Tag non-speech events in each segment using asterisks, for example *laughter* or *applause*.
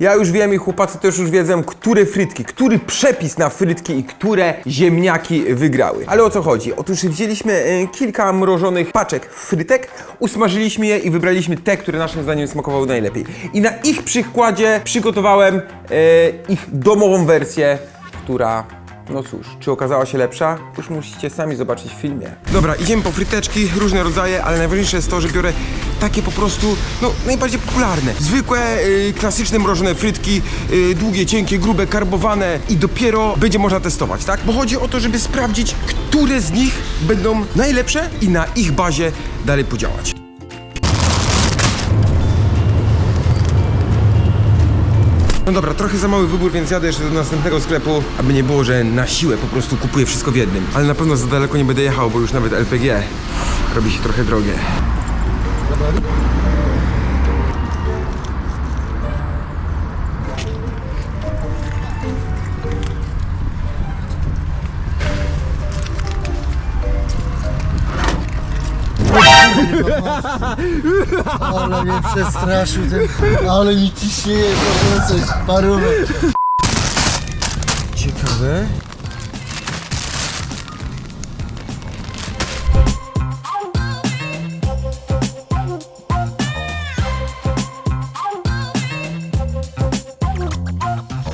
Ja już wiem i chłopacy też już wiedzą, które frytki, który przepis na frytki i które ziemniaki wygrały. Ale o co chodzi? Otóż wzięliśmy e, kilka mrożonych paczek frytek, usmażyliśmy je i wybraliśmy te, które naszym zdaniem smakowały najlepiej. I na ich przykładzie przygotowałem e, ich domową wersję, która no cóż, czy okazała się lepsza? Już musicie sami zobaczyć w filmie. Dobra, idziemy po fryteczki, różne rodzaje, ale najważniejsze jest to, że biorę takie po prostu, no najbardziej popularne. Zwykłe, y, klasyczne mrożone frytki, y, długie, cienkie, grube, karbowane i dopiero będzie można testować, tak? Bo chodzi o to, żeby sprawdzić, które z nich będą najlepsze i na ich bazie dalej podziałać. No dobra, trochę za mały wybór, więc jadę jeszcze do następnego sklepu, aby nie było, że na siłę po prostu kupuję wszystko w jednym. Ale na pewno za daleko nie będę jechał, bo już nawet LPG robi się trochę drogie. Ale mnie przestraszył ten... Ale mi ciśnieje po prostu coś, parówek. Ciekawe.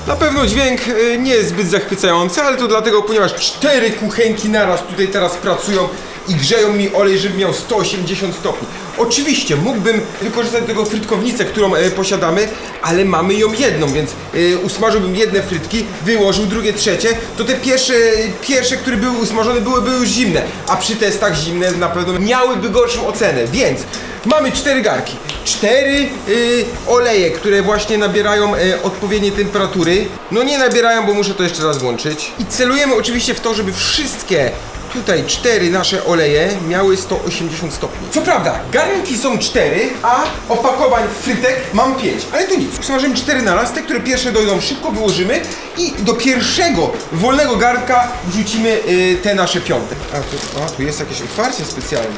Na pewno dźwięk y, nie jest zbyt zachwycający, ale to dlatego, ponieważ cztery kuchenki naraz tutaj teraz pracują i grzeją mi olej, żeby miał 180 stopni. Oczywiście mógłbym wykorzystać tego frytkownicę, którą e, posiadamy, ale mamy ją jedną, więc e, usmażyłbym jedne frytki, wyłożył drugie, trzecie, to te pierwsze, pierwsze, które były usmażone, byłyby już zimne, a przy testach zimne na pewno miałyby gorszą ocenę, więc mamy cztery garki, cztery y, oleje, które właśnie nabierają e, odpowiedniej temperatury. No nie nabierają, bo muszę to jeszcze raz włączyć. I celujemy oczywiście w to, żeby wszystkie Tutaj cztery nasze oleje miały 180 stopni. Co prawda, garnki są cztery, a opakowań frytek mam pięć. Ale to nic. Usmażymy cztery naraz, te, które pierwsze dojdą szybko, wyłożymy i do pierwszego wolnego garnka wrzucimy y, te nasze piąte. A tu, a, tu jest jakieś otwarcie specjalne.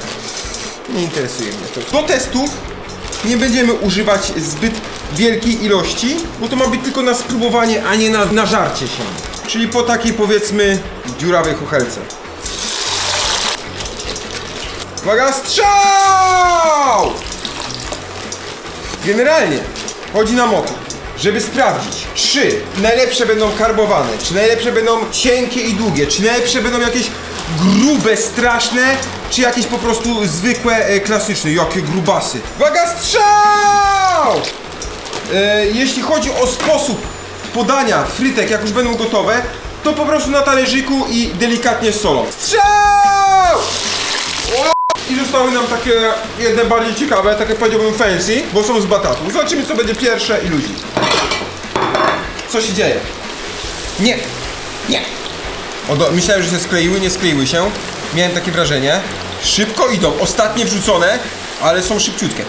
Nie interesuje mnie to. Do testów nie będziemy używać zbyt wielkiej ilości, bo to ma być tylko na spróbowanie, a nie na nażarcie się. Czyli po takiej powiedzmy dziurawej kuchelce. Uwaga, strzał! Generalnie chodzi nam o to, żeby sprawdzić, czy najlepsze będą karbowane, czy najlepsze będą cienkie i długie, czy najlepsze będą jakieś grube, straszne, czy jakieś po prostu zwykłe, e, klasyczne. Jakie grubasy. Uwaga, strzał! E, jeśli chodzi o sposób podania frytek, jak już będą gotowe, to po prostu na talerzyku i delikatnie solą. Strzał! I zostały nam takie jedne bardziej ciekawe, takie powiedziałbym fancy, bo są z batatu. Zobaczymy co będzie pierwsze i ludzi. Co się dzieje? Nie! Nie! O, do, myślałem, że się skleiły, nie skleiły się. Miałem takie wrażenie. Szybko idą, ostatnie wrzucone, ale są szybciutkie.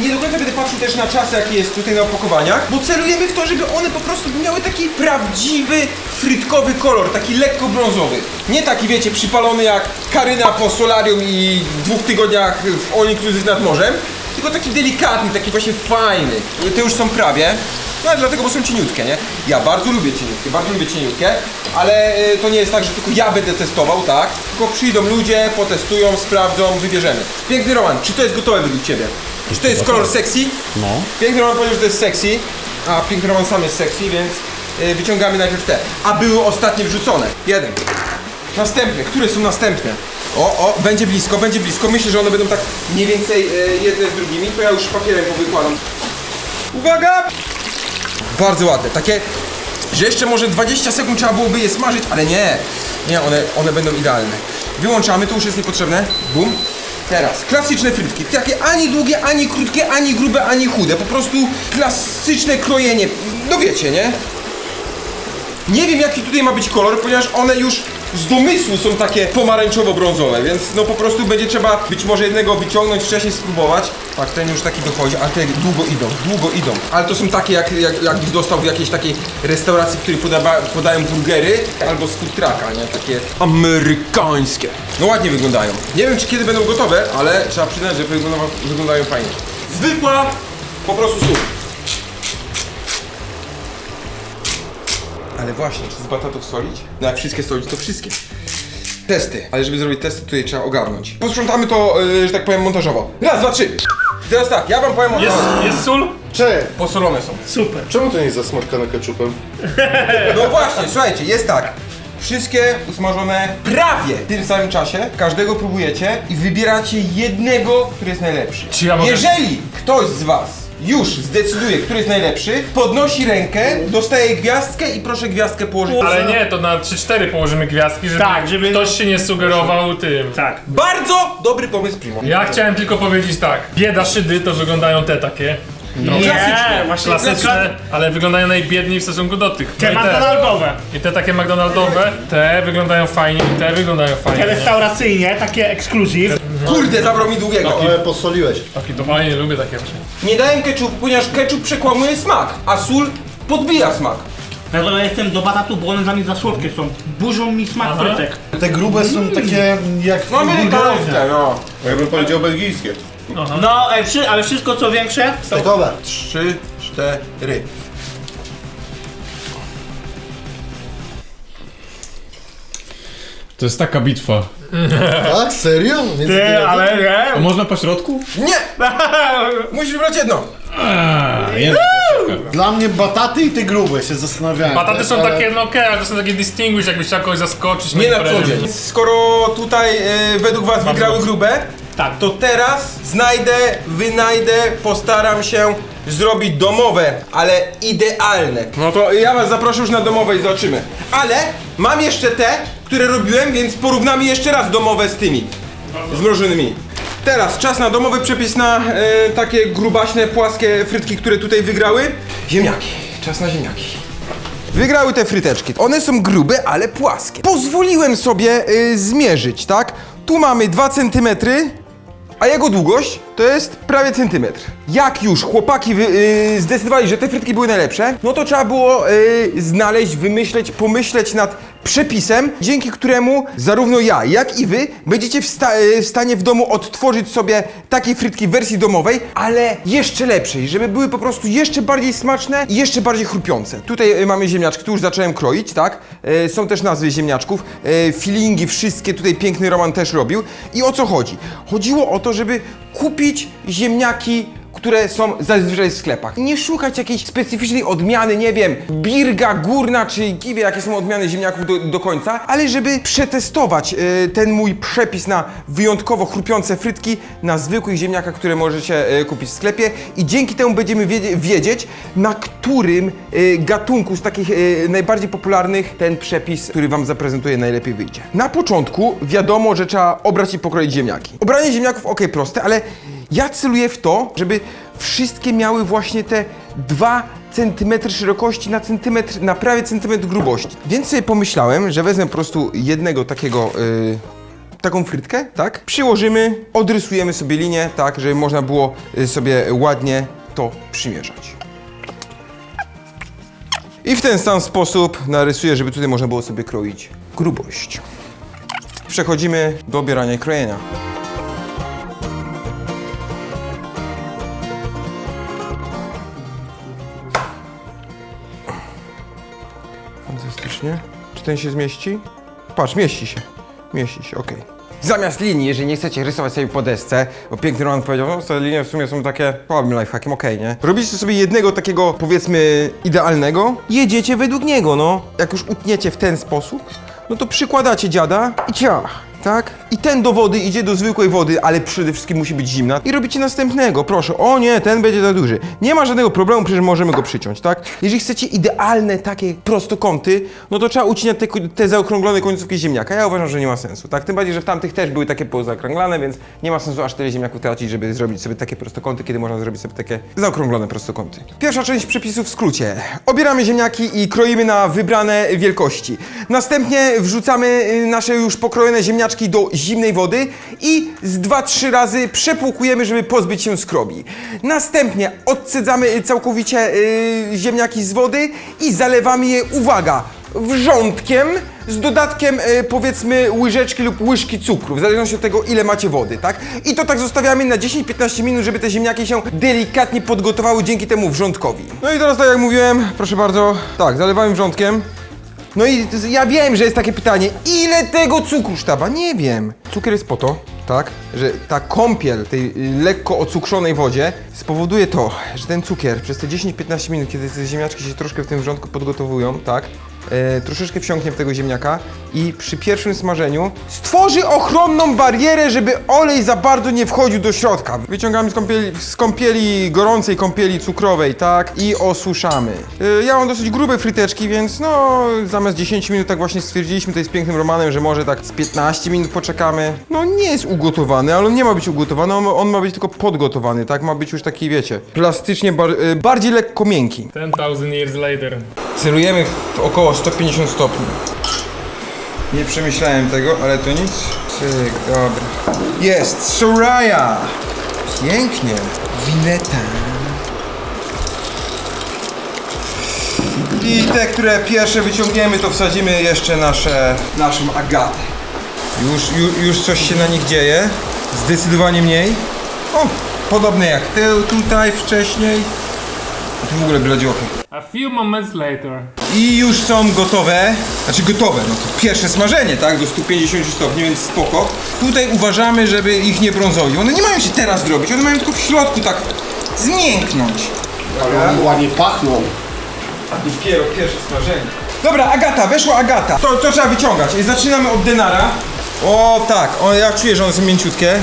Nie do końca będę patrzył też na czas, jaki jest tutaj na opakowaniach, bo celujemy w to, żeby one po prostu miały taki prawdziwy, frytkowy kolor, taki lekko brązowy. Nie taki, wiecie, przypalony jak Karyna po solarium i dwóch tygodniach w All Inclusive nad morzem, tylko taki delikatny, taki właśnie fajny. Te już są prawie. No ale dlatego, bo są cieniutkie, nie? Ja bardzo lubię cieniutkie, bardzo lubię cieniutkie, ale y, to nie jest tak, że tylko ja będę testował, tak? Tylko przyjdą ludzie, potestują, sprawdzą, wybierzemy. Piękny Roman, czy to jest gotowe według Ciebie? Czy to jest kolor sexy? No. Piękny Roman powiedział, że to jest sexy, a Piękny Roman sam jest sexy, więc y, wyciągamy najpierw te. A były ostatnie wrzucone. Jeden. Następne, które są następne? O, o, będzie blisko, będzie blisko. Myślę, że one będą tak mniej więcej y, jedne z drugimi. To ja już papierem powykładam. Uwaga! Bardzo ładne, takie, że jeszcze może 20 sekund trzeba byłoby je smażyć, ale nie, nie, one, one będą idealne. Wyłączamy, to już jest niepotrzebne, bum. Teraz, klasyczne frytki, takie ani długie, ani krótkie, ani grube, ani chude, po prostu klasyczne krojenie, no wiecie, nie? Nie wiem jaki tutaj ma być kolor, ponieważ one już z domysłu są takie pomarańczowo-brązowe, więc no po prostu będzie trzeba być może jednego wyciągnąć, wcześniej spróbować. Tak, ten już taki dochodzi, ale te długo idą, długo idą. Ale to są takie jak, jak, jakbyś dostał w jakiejś takiej restauracji, w której podawa, podają burgery albo z food nie? Takie amerykańskie. No ładnie wyglądają. Nie wiem czy kiedy będą gotowe, ale trzeba przyznać, że wyglądają, wyglądają fajnie. Zwykła, po prostu sól. Ale właśnie, czy z batatów solić? No jak wszystkie solić, to wszystkie. Testy. Ale żeby zrobić testy, tutaj trzeba ogarnąć. Posprzątamy to, yy, że tak powiem, montażowo. Raz, dwa, trzy. I teraz tak, ja wam powiem o Jest, jest sól? Cze, Posolone są. Super. czemu to nie jest zasmażkane ketchupem? *laughs* No właśnie, słuchajcie, jest tak. Wszystkie usmażone prawie w tym samym czasie. Każdego próbujecie i wybieracie jednego, który jest najlepszy. Czy ja mogę- Jeżeli ktoś z was już zdecyduje, który jest najlepszy, podnosi rękę, dostaje gwiazdkę i proszę gwiazdkę położyć. Ale nie, to na 3-4 położymy gwiazdki, żeby, Tak, żeby- ktoś się nie sugerował tym. Tak. Bardzo dobry pomysł, Primo. Ja chciałem tylko powiedzieć tak. Bieda szydy to wyglądają te takie. Nie, Klasyczne. właśnie Klasyczne, ale wyglądają najbiedniej w stosunku do tych. Te No i McDonaldowe. I te takie McDonaldowe, te wyglądają fajnie i te wyglądają Te fajnie. nie? restauracyjnie, takie ekskluzyw. Kurde, zabrał mi długiego. Ale posoliłeś. Taki to fajnie, lubię takie właśnie. Nie dałem ketchup, ponieważ ketchup przekłamuje smak, a sól podbija smak. Dlatego ja jestem do batatu, bo one dla mnie za słodkie są. Burzą mi smak Aha. frytek. Te grube są takie jak No amerykańskie, no. Ja bym powiedział belgijskie. No, e, ale wszystko co większe, Stekowe. Trzy, cztery. To jest taka bitwa. *laughs* Tak? Serio? Między ty, ale nie. można po środku? Nie! *laughs* Musisz wybrać jedno. A, jedna Dla mnie bataty i te grube się zastanawiałem. Bataty są Ale- takie, no okej, ale to są takie distinguish, jakbyś chciał kogoś zaskoczyć. Nie na co dzień. Skoro tutaj e, według was wygrały grube, Tak. to teraz znajdę, wynajdę, postaram się zrobić domowe, ale idealne. No to ja was zaproszę już na domowe i zobaczymy. Ale mam jeszcze te, które robiłem, więc porównamy jeszcze raz domowe z tymi zmrożonymi. Teraz czas na domowy przepis na e, takie grubaśne, płaskie frytki, które tutaj wygrały. Ziemniaki. Czas na ziemniaki. Wygrały te fryteczki. One są grube, ale płaskie. Pozwoliłem sobie y, zmierzyć, tak? Tu mamy 2 cm, a jego długość to jest prawie centymetr. Jak już chłopaki wy, y, zdecydowali, że te frytki były najlepsze, no to trzeba było y, znaleźć, wymyśleć, pomyśleć nad przepisem, dzięki któremu zarówno ja, jak i wy będziecie w, sta y, w stanie w domu odtworzyć sobie takie frytki w wersji domowej, ale jeszcze lepszej, żeby były po prostu jeszcze bardziej smaczne i jeszcze bardziej chrupiące. Tutaj y, mamy ziemniaczki, tu już zacząłem kroić, tak? Y, są też nazwy ziemniaczków, y, feelingi wszystkie, tutaj piękny Roman też robił. I o co chodzi? Chodziło o to, żeby kupić ziemniaki które są zazwyczaj w sklepach. Nie szukać jakiejś specyficznej odmiany, nie wiem, birga, górna czy kiwie, jakie są odmiany ziemniaków do, do końca, ale żeby przetestować e, ten mój przepis na wyjątkowo chrupiące frytki na zwykłych ziemniakach, które możecie e, kupić w sklepie i dzięki temu będziemy wiedzie, wiedzieć, na którym e, gatunku z takich e, najbardziej popularnych ten przepis, który wam zaprezentuję, najlepiej wyjdzie. Na początku wiadomo, że trzeba obrać i pokroić ziemniaki. Obranie ziemniaków, ok, proste, ale ja celuję w to, żeby wszystkie miały właśnie te 2 cm szerokości na centymetr, na prawie centymetr grubości. Więc sobie pomyślałem, że wezmę po prostu jednego takiego, yy, taką frytkę, tak? Przyłożymy, odrysujemy sobie linię, tak, żeby można było y, sobie ładnie to przymierzać. I w ten sam sposób narysuję, żeby tutaj można było sobie kroić grubość. Przechodzimy do obierania i krojenia. Czy ten się zmieści? Patrz, mieści się. Mieści się, okej. Zamiast linii, jeżeli nie chcecie rysować sobie po desce, bo piękny Roman powiedział, no te linie w sumie są takie słabym lifehackiem, okej, nie? Robicie sobie jednego takiego, powiedzmy, idealnego, jedziecie według niego, no. Jak już utniecie w ten sposób, no to przykładacie dziada i ciach. Tak? I ten do wody idzie do zwykłej wody, ale przede wszystkim musi być zimna. I robicie następnego, proszę. O nie, ten będzie za duży. Nie ma żadnego problemu, przecież możemy go przyciąć, tak? Jeżeli chcecie idealne takie prostokąty, no to trzeba ucinać te, te zaokrąglone końcówki ziemniaka. Ja uważam, że nie ma sensu, tak? Tym bardziej, że w tamtych też były takie pozaokrąglane, więc nie ma sensu aż tyle ziemniaków tracić, żeby zrobić sobie takie prostokąty, kiedy można zrobić sobie takie zaokrąglone prostokąty. Pierwsza część przepisu w skrócie. Obieramy ziemniaki i kroimy na wybrane wielkości. Następnie wrzucamy y, nasze już pokrojone ziemniaczki do zimnej wody i z 2-3 razy przepłukujemy, żeby pozbyć się skrobi. Następnie odcedzamy całkowicie y, ziemniaki z wody i zalewamy je, uwaga, wrzątkiem z dodatkiem e, powiedzmy łyżeczki lub łyżki cukru, w zależności od tego ile macie wody, tak? I to tak zostawiamy na 10-15 minut, żeby te ziemniaki się delikatnie podgotowały dzięki temu wrzątkowi. No i teraz tak jak mówiłem, proszę bardzo, tak, zalewamy wrzątkiem No i ja wiem, że jest takie pytanie, ile tego cukru sztaba? Nie wiem. Cukier jest po to, tak, że ta kąpiel tej y, lekko ocukrzonej wodzie spowoduje to, że ten cukier przez te 10-15 minut, kiedy te ziemniaczki się troszkę w tym wrzątku podgotowują, tak, e, troszeczkę wsiąknie w tego ziemniaka i przy pierwszym smażeniu stworzy ochronną barierę, żeby olej za bardzo nie wchodził do środka. Wyciągamy z kąpieli, z kąpieli gorącej kąpieli cukrowej, tak, i osuszamy. E, ja mam dosyć grube fryteczki, więc no, zamiast 10 minut tak właśnie stwierdziliśmy tutaj z pięknym Romanem, że może tak z 15 minut poczekamy. No nie jest ugotowany, ale on nie ma być ugotowany, on, on ma być tylko podgotowany, tak, ma być już taki, wiecie, plastycznie bar, e, bardziej lekko miękki. 10,000 years later. Celujemy w około 150 stopni. Nie przemyślałem tego, ale to nic. Cyk, dobra. Jest! Soraya! Pięknie! Wineta. I te, które pierwsze wyciągniemy, to wsadzimy jeszcze nasze, naszą agatę. Już, już, już coś się na nich dzieje. Zdecydowanie mniej. O, podobne jak te tutaj wcześniej. A tu w ogóle bladziochy. A few moments later. I już są gotowe, znaczy gotowe, no to pierwsze smażenie, tak, do 150 stopni, więc spoko. Tutaj uważamy, żeby ich nie brązowić. One nie mają się teraz zrobić, one mają tylko w środku tak zmięknąć. Ale ładnie pachną. Dopiero pierwsze smażenie. Dobra, Agata, weszła Agata. To, to trzeba wyciągać. Zaczynamy od denara. O tak, o, ja czuję, że one są mięciutkie.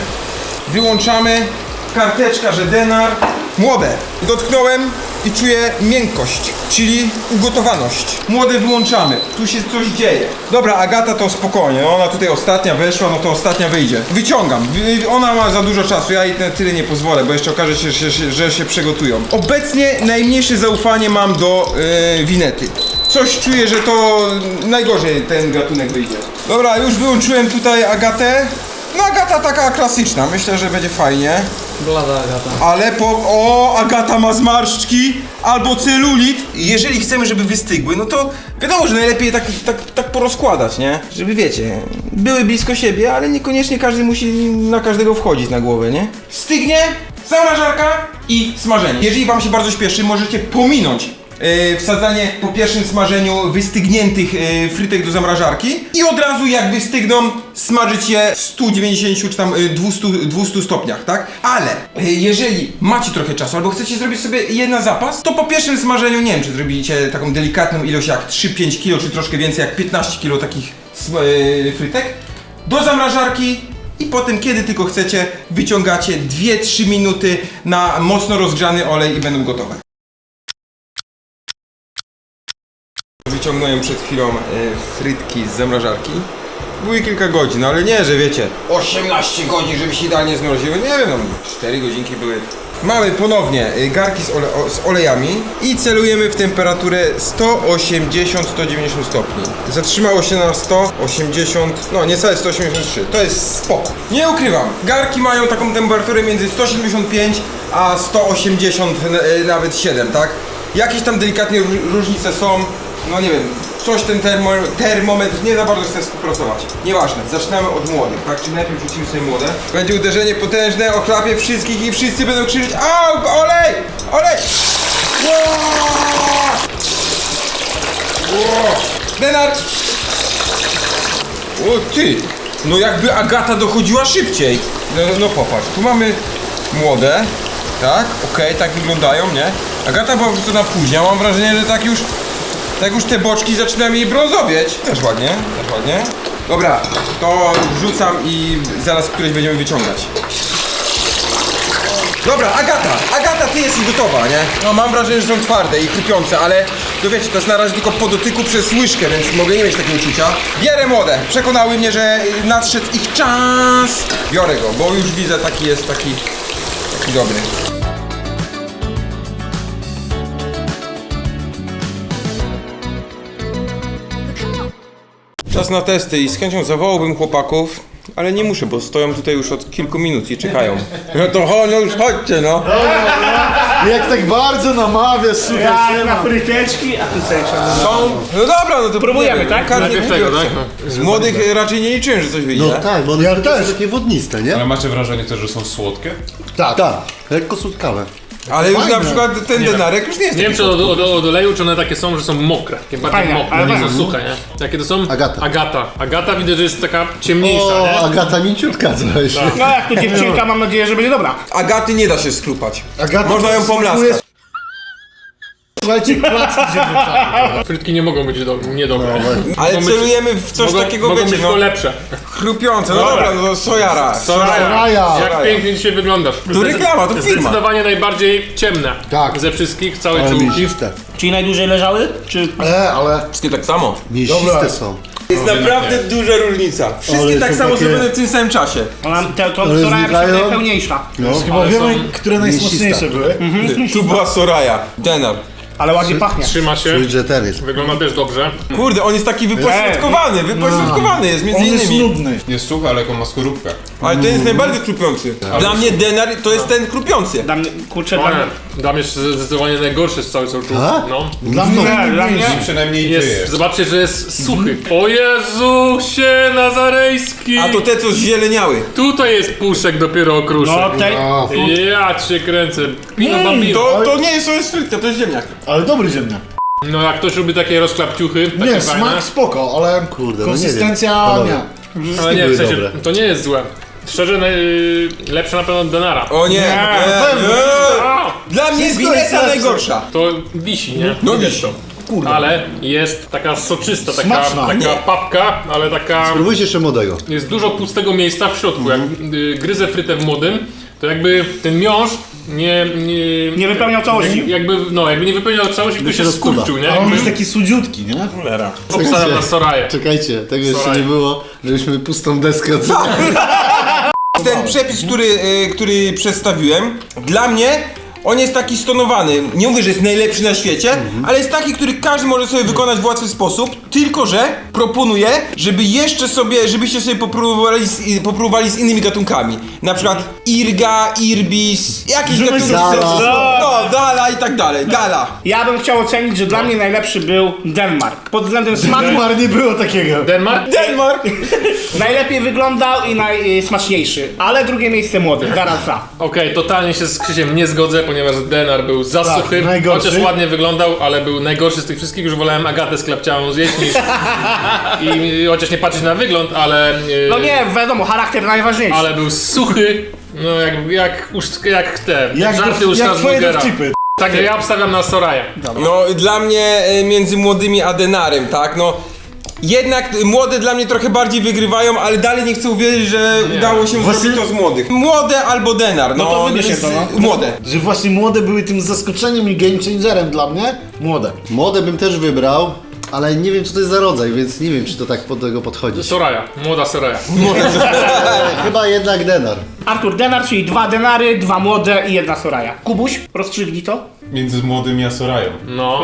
Wyłączamy. Karteczka, że denar. Młode. Dotknąłem i czuję miękkość, czyli ugotowaność. Młode wyłączamy. Tu się coś dzieje. Dobra, Agata to spokojnie. Ona tutaj ostatnia weszła, no to ostatnia wyjdzie. Wyciągam. Wy- Ona ma za dużo czasu, ja jej tyle nie pozwolę, bo jeszcze okaże się, że, że, że się przygotują. Obecnie najmniejsze zaufanie mam do yy, winety. Coś czuję, że to najgorzej ten gatunek wyjdzie. Dobra, już wyłączyłem tutaj Agatę. No Agata taka klasyczna, myślę, że będzie fajnie. Blada Agata. Ale po... O, Agata ma zmarszczki albo celulit. Jeżeli chcemy, żeby wystygły, no to wiadomo, że najlepiej tak, tak, tak porozkładać, nie? Żeby wiecie, były blisko siebie, ale niekoniecznie każdy musi na każdego wchodzić na głowę, nie? Stygnie, zamrażarka i smażenie. Jeżeli wam się bardzo śpieszy, możecie pominąć e, wsadzanie po pierwszym smażeniu wystygniętych e, frytek do zamrażarki i od razu jak wystygną smażyć je w 190 czy tam e, 200, 200 stopniach, tak? Ale jeżeli macie trochę czasu albo chcecie zrobić sobie je na zapas, to po pierwszym smażeniu, nie wiem, czy zrobicie taką delikatną ilość jak 3-5 kg, czy troszkę więcej jak 15 kg takich frytek, do zamrażarki i potem, kiedy tylko chcecie, wyciągacie 2-3 minuty na mocno rozgrzany olej i będą gotowe. Wyciągnąłem przed chwilą e, frytki z zamrażarki. Były kilka godzin, ale nie, że wiecie, 18 godzin, żeby się idealnie zmroziły. Nie wiem, no, 4 godzinki były. Mamy ponownie y, garki z, ole, z olejami i celujemy w temperaturę 180-190 stopni. Zatrzymało się na 180, no niecałe 183. To jest spoko. Nie ukrywam, garki mają taką temperaturę między 175 a 180 y, nawet 7, tak? Jakieś tam delikatnie ró- różnice są, no nie wiem, coś ten termo, termometr nie za bardzo chce współpracować. Nieważne, zaczynamy od młodych, tak? Czyli najpierw rzucimy sobie młode. Będzie uderzenie potężne, ochlapie wszystkich i wszyscy będą krzyczeć Au! Olej! Olej! Ło! Ło! Denar! O ty! No jakby Agata dochodziła szybciej. No, no popatrz, tu mamy młode, tak? Okej, tak wyglądają, nie? Agata była to na później, mam wrażenie, że tak już tak już te boczki zaczynają jej brązowieć. Też ładnie, też ładnie. Dobra, to wrzucam i zaraz któreś będziemy wyciągać. Dobra, Agata, Agata, ty jesteś gotowa, nie? No mam wrażenie, że są twarde i chrupiące, ale to wiecie, to jest na razie tylko po dotyku przez łyżkę, więc mogę nie mieć takiego uczucia. Bierę młode, przekonały mnie, że nadszedł ich czas. Biorę go, bo już widzę, taki jest, taki, taki dobry. Czas na testy i z chęcią zawołałbym chłopaków, ale nie muszę, bo stoją tutaj już od kilku minut i czekają. No to chodź, no już chodźcie, no. Jak tak bardzo namawiasz, słuchaj, Tak, na fryteczki, a tu trzeba... Są. No dobra, no to Próbujemy, tak? Każdy Najpierw tego, tak? Z młodych raczej nie liczyłem, że coś wyjdzie. No tak, bo one Ja są też. takie wodniste, nie? Ale macie wrażenie też, że są słodkie? Tak. Tak, lekko słodkawe. Ale już na przykład ten denarek już nie jest Nie wiem, taki czy od, od, od oleju, czy one takie są, że są mokre. Takie bardziej Fajne, mokre, ale nie fajne. są suche, nie? Jakie to są? Agata. Agata. Agata widzę, że jest taka ciemniejsza, O, nie? Agata mięciutka coś. No jak to dziewczynka, mam nadzieję, że będzie dobra. Agaty nie da się skrupać. Agata Można ją pomlaskać. Słuchajcie, placki się. Frytki nie mogą być do, niedobre. Ale Mogą być- celujemy w coś mogą, takiego, mogą wiecie, być no, to lepsze. chrupiące. No Dobra. dobra, no sojara. Soraya, Jak jak pięknie dzisiaj wyglądasz. To reklama, to firma. Zdecydowanie najbardziej ciemne. Tak. Ze wszystkich, całej Ale czołówki. mięsiste. Czyli najdłużej leżały? Czy... E, ale Wszystkie tak samo. mięsiste są. Jest naprawdę duża różnica. Wszystkie Ale tak są samo takie- zrobione w tym samym czasie. To Ale znikają? jest najpełniejsza. No. Chyba Ale wiemy, które najsmocniejsze były. Tu była Soraya. Denar. Ale ładnie pachnie. Trzyma się. Czuć, że ten jest. Wygląda też dobrze. Kurde, on jest taki wypośrodkowany, wypośrodkowany jest między On jest innymi. nudny. Jest suchy, ale ma skorupkę. Ale ten jest najbardziej chrupiący. Dla mnie denar to jest ten chrupiący. Dla mnie, kurczę, dla mnie... Mnie jest zdecydowanie najgorszy z całej czołówki. A? No. Dla mnie Nie, dla mnie... Przynajmniej Jest, zobaczcie, że jest suchy. O Jezusie Nazarejski! A to te, co zzieleniały. Tutaj jest puszek dopiero okruszek. No, tej... A, Ja cię kręcę. Pino bambino. To, to nie jest, to jest to jest ziemniak. Ale dobry ziemniak. No jak ktoś lubi takie rozklapciuchy, takie Nie, fajne. smak spoko, ale Kurde, no nie konsystencja wiem. nie. Ale nie, w sensie, dobre. to nie jest złe. Szczerze, naj... lepsze na pewno od Denara. O nie, nie, pewnie. nie. A, Dla mnie jest Wszystko jest Guinnessa lepsze. najgorsza. to wisi, nie? No wisi. to. Ale jest taka soczysta, taka, Smaczna. taka Nie. papka, ale taka... Spróbujcie jeszcze młodego. Jest dużo pustego miejsca w środku. Jak y, gryzę frytę w młodym, to jakby ten miąższ nie... Nie, Nie wypełniał całości. jakby, no, jakby nie wypełniał całości, tylko się skurczył, nie? A on Jakby jest taki sudziutki, nie? obstawiam na Soraję. Czekajcie, tego jeszcze Sorry. nie było, żebyśmy pustą deskę *laughs* Ten przepis, który, y, który przedstawiłem, dla mnie on jest taki stonowany. Nie mówię, że jest najlepszy na świecie, ale jest taki, który każdy może sobie wykonać w łatwy sposób. Tylko, że proponuję, żeby jeszcze sobie, żebyście sobie popróbowali z, i- popróbowali z innymi gatunkami. Na przykład Irga, Irbis, jakieś gatunki. Gala. No, Dala i tak dalej. Gala. Ja bym chciał ocenić, że dla mnie najlepszy był Denmark. Pod względem smaku Mar nie było takiego. Denmark? Denmark. *laughs* najlepiej wyglądał i najsmaczniejszy. Ale drugie miejsce młody, zaraz za. Okej, totalnie się z Krzysiem nie zgodzę, ponieważ Denar był za Tak, suchy, najgorszy. chociaż ładnie wyglądał, ale był najgorszy z tych wszystkich, już wolałem Agatę sklepciałą zjeść niż... *laughs* I chociaż nie patrzeć na wygląd, ale... yy, No nie, wiadomo, charakter najważniejszy. Ale był suchy, no jak, jak, jak te Jak, żarty do, jak twoje dowcipy. Także ja obstawiam na Soraya. No, dla mnie e, między młodymi a denarem, tak? No, jednak młode dla mnie trochę bardziej wygrywają, ale dalej nie chcę uwierzyć, że udało się Właśnie- zrobić to z młodych. Młode albo denar, no, to wybierz więc, jedno, no. Młode. Że właśnie młode były tym zaskoczeniem i game changerem dla mnie. Młode. Młode bym też wybrał, ale nie wiem co to jest za rodzaj, więc nie wiem czy to tak pod tego podchodzi. Soraya, młoda Soraya. E, *laughs* Chyba jednak denar. Artur Denar, czyli dwa denary, dwa młode i jedna Soraya. Kubuś, rozstrzygnij to. Między młodymi a Sorają. No.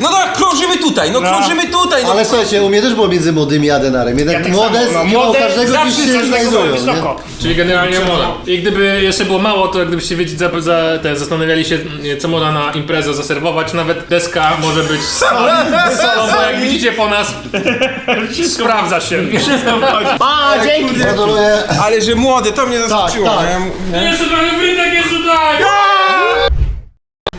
No tak, krążymy tutaj, no krążymy tutaj, no. Ale słuchajcie, u mnie też było między młodymi a denarem. Jednak Ja tak młode samo, no, mimo młode każdego zawsze gdzieś się każdego znajdują, nie? wysoko. Czyli generalnie moda. I gdyby jeszcze było mało, to gdybyście wiecie, za, za, te, zastanawiali się, co moda na imprezę zaserwować, nawet deska może być bo jak widzicie po nas, sprawdza się. A, dzięki! Gratuluję. Ale że młode, to mnie zaskoczyło. tak. nie? Jeszcze trochę!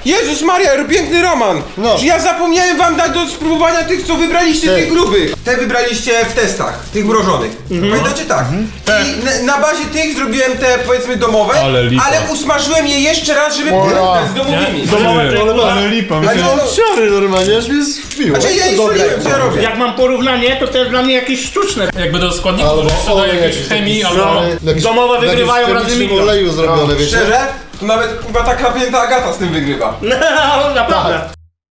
Jezus Maria, piękny Roman! No. Czy ja zapomniałem wam dać do spróbowania tych, co wybraliście, Ty. tych grubych. Te wybraliście w testach, tych mrożonych. Pamiętacie tak? I na, na bazie tych zrobiłem te, powiedzmy, domowe, Ale ale usmażyłem je jeszcze raz, żeby porównać z domowymi. Ale, ale lipa, Ale no, Siory normalnie, aż mnie zbiło. znaczy ja nie soliłem, co ja robię. Jak mam porównanie, to to jest dla mnie jakieś sztuczne. Jakby do składników Albo do jakiejś chemii, albo... Domowe wygrywają razy chemicznym milion. oleju zrobione, wiecie? Szczerze? Nawet chyba ta klapnięta Agata z tym wygrywa. *laughs* No, naprawdę.